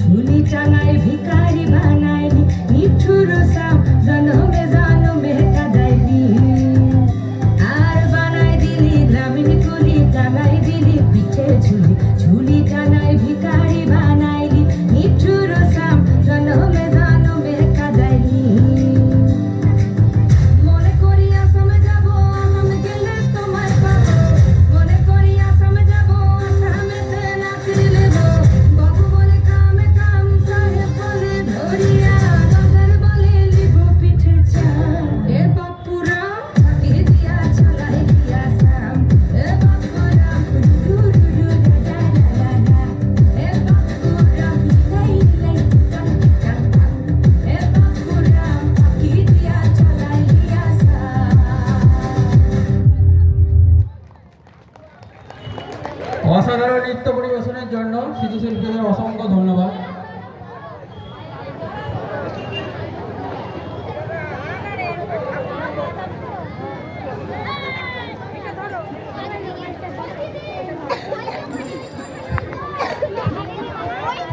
শুনি চালায় ভিকারি বানা। অসাধারণ নৃত্য পরিবেশনের জন্য শিশুশিল্পীদের অসংখ্য ধন্যবাদ।